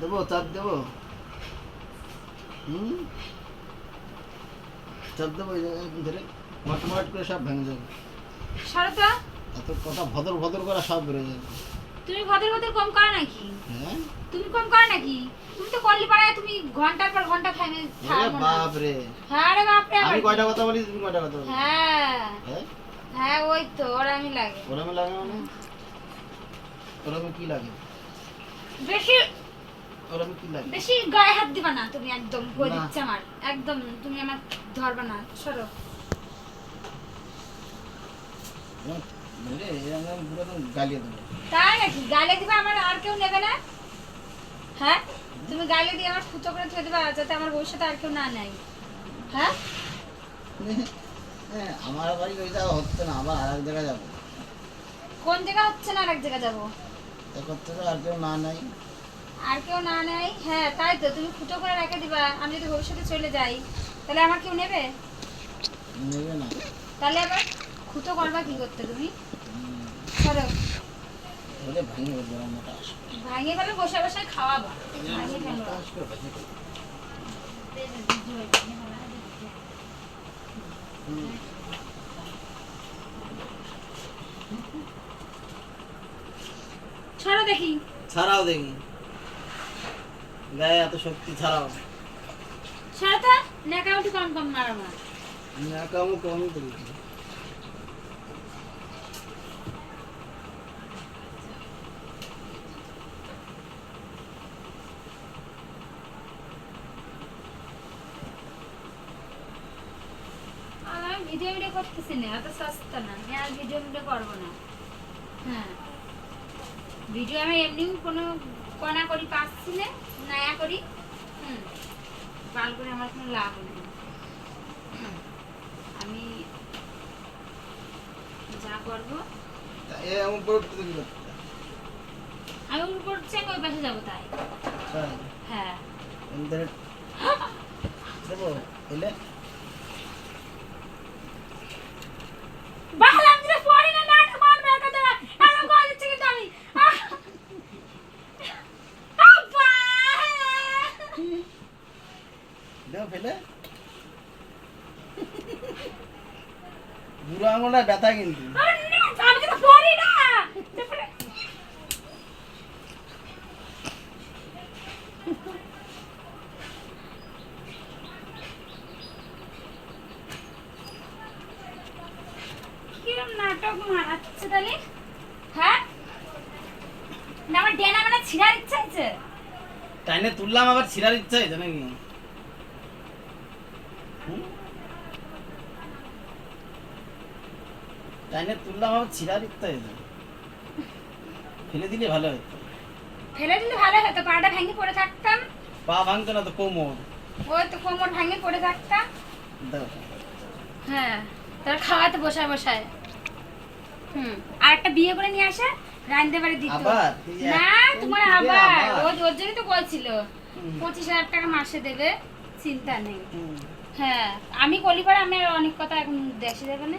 দেবো চাপ দেবো। হুম? চাপ দেবো ধরে। মটমট করে সব ভেঙে যাবে। সরতা এত কথা ভদর ভদর করে সব বেরো যাবে। তুমি ভদ্র ভদ্র কম করো নাকি? হ্যাঁ? তুমি কম করো নাকি? তুমি তো পাড়ায় তুমি ঘণ্টার পর ঘণ্টা বাপ রে হ্যাঁ রে বাপ রে আমি কয়টা কথা বলি তুমি কয়টা কথা বলি? হ্যাঁ। হ্যাঁ? হ্যাঁ ওই তো ওরা আমি লাগে। ওরমে লাগে মানে? ওরমে কি লাগে? বেশি ওরমে কি লাগে বেশি গায়ে হাত দিবা না তুমি একদম না। আমার। একদম তুমি আমার ধরবা না সরো। বুঝলে আমি পুরো একদম গালিয়ে দেবো। তাই নাকি? গালে দিবা আমার আর কেউ নেবে না? হ্যাঁ? তুমি গালে দিয়ে আমার ফুটো করে থুয়ে দিবা যাতে আমার ভবিষ্যতে আর কেউ না নেয়। হ্যাঁ? হ্যাঁ আমার বাড়ি ওই জায়গা হচ্ছে না আবার আর এক জায়গায় যাব। কোন জায়গা হচ্ছে না আর এক জায়গা যাব করতে তো আর কেউ না নাই আর কেউ না নেয়? হ্যাঁ তাই তো তুমি ফুটো করে রেখে দিবা আমি যদি ভবিষ্যতে চলে যাই। তাহলে আমার কেউ নেবে? নেবে না। তাহলে আবার খুঁটো করবা কি করতে তুমি? বলে ভেঙে মোটা ভাঙে ফেলে বসে বসে খাওয়াবা। ভাঙে ফেলো মোটা আসবে ভেঙে ফেলব। হুম, দেখি। ছাড়াও দেখি। গায়ে এত শক্তি ছাড়াও। তো নেকাউটি কম কম মারো আমার নাকামো কমই তো। দেখি আর আমি ভিডিও ভিডিও করতেছি না এত সস্তা না। আমি আর ভিডিও ভিডিও করব না। হ্যাঁ। ভিডিও আমি এমনিও কোনো কনা করি পাচ্ছি না নয়া করি। হুম পাল করে আমার কোনো লাভ নেই। আমি যা করব। আমি উপর আমি ওই পাশে যাব তাই। তাই হ্যাঁ। দেবো এলে বাহালাম যে পড়ি না নাটক মারবে একা দেওয়া এমন করে দিচ্ছি কিন্তু আমি আহ! আব্বা! দেবো ফেলে। বুড়ো আঙুলটা ব্যথা কিন্তু। না, না নাটক মারাচ্ছে তাহলে? হ্যাঁ? আমার ডেনা মানে ছিঁড়ার ইচ্ছা আছে টাইনে তুললাম আবার ছিঁড়ার ইচ্ছা হয়েছে নাকি? টাইনে তুললাম হয়েছে ফেলে দিলে ভালো হতো। ফেলে দিলে ভালো হতো পাটা ভেঙে পড়ে থাকতাম। পা ভাঙতো না তো কোমর। ওই তো কোমর ভেঙে পড়ে থাকতাম। হ্যাঁ তার খাওয়াতে বসায় বসায়। হুম আর একটা বিয়ে করে নিয়ে আসে রাঁধতে পারে দিত? না তোমার আবার। ওর জন্যই তো বলছিল। পঁচিশ হাজার টাকা মাসে দেবে চিন্তা নেই। হ্যাঁ আমি কলিপারে আমি অনেক কথা এখন দেশে দেবে না।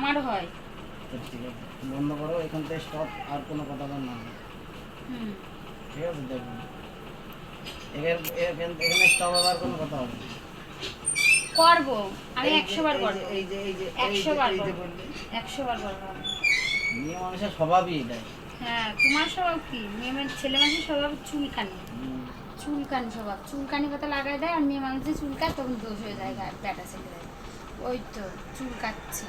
আমার হয়। ঠিক আছে বন্ধ করো এখান থেকে স্টপ আর কোনো কথা বল না। ঠিক আছে দেখুন এখানে এখানে স্টপ আবার কোনো কথা হবে। করব। আমি এই যে- একশো বার এই করব। এই যে এই যে এই একশো যে- বার বার করব মেয়ে মানুষের স্বভাবই হ্যাঁ তোমার স্বভাব কি? মেয়ে ছেলে মানুষের স্বভাব চুলকানি। চুলকানি স্বভাব। চুলকানি কথা লাগাই দেয় আর মেয়ে মানুষ যে চুলকায় তখন দোষ হয়ে যায় ব্যাটা ছেলে ওই তো চুলকাচ্ছে।